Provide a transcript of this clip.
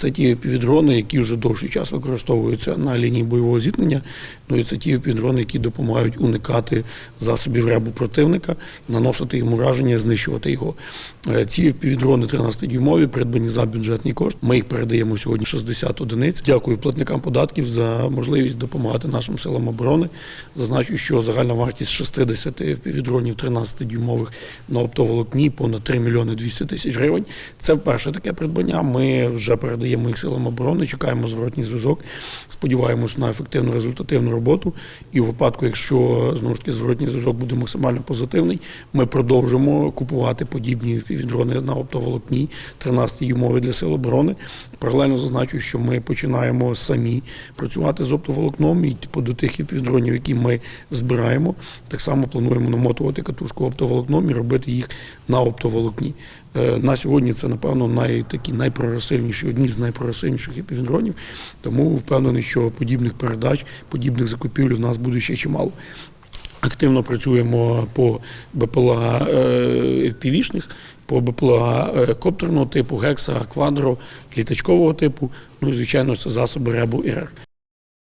Це ті півдрони, які вже довший час використовуються на лінії бойового зіткнення. Ну і це ті півдрони, які допомагають уникати засобів ребу противника, наносити йому враження, знищувати його. Е, Ці півдрони 13-дюймові придбані за бюджетний кошт. Ми їх передаємо сьогодні 60 одиниць. Дякую платникам податків за можливість допомагати нашим силам оборони. Зазначу, що загальна вартість 60 півдронів 13-дюймових на оптоволокні понад 3 мільйони 200 тисяч гривень. Це вперше таке придбання. Ми вже передаємо їх силам оборони, чекаємо зворотній зв'язок. Сподіваємось на ефективну результативну роботу. І у випадку, якщо знову ж таки зворотній зв'язок буде максимально позитивний, ми продовжимо купувати подібні півдрони на оптоволокні 13 дюймові для сил оборони. Паралельно зазначу, що ми починаємо самі працювати з оптоволокном і типу, до тих півдронів, які ми збираємо. Так само плануємо намотувати катушку оптоволокном і робити їх на оптоволокні. Е, На сьогодні це, напевно, най, такі найпрогресивніші, одні з найпрогресивніших півдронів. Тому впевнений, що подібних передач, подібних закупівель в нас буде ще чимало. Активно працюємо по БПЛА е, FPV-шних, по БПЛА е, коптерного типу, гекса, квадро, літачкового типу. Ну і звичайно, це засоби РЕБу і РЕР.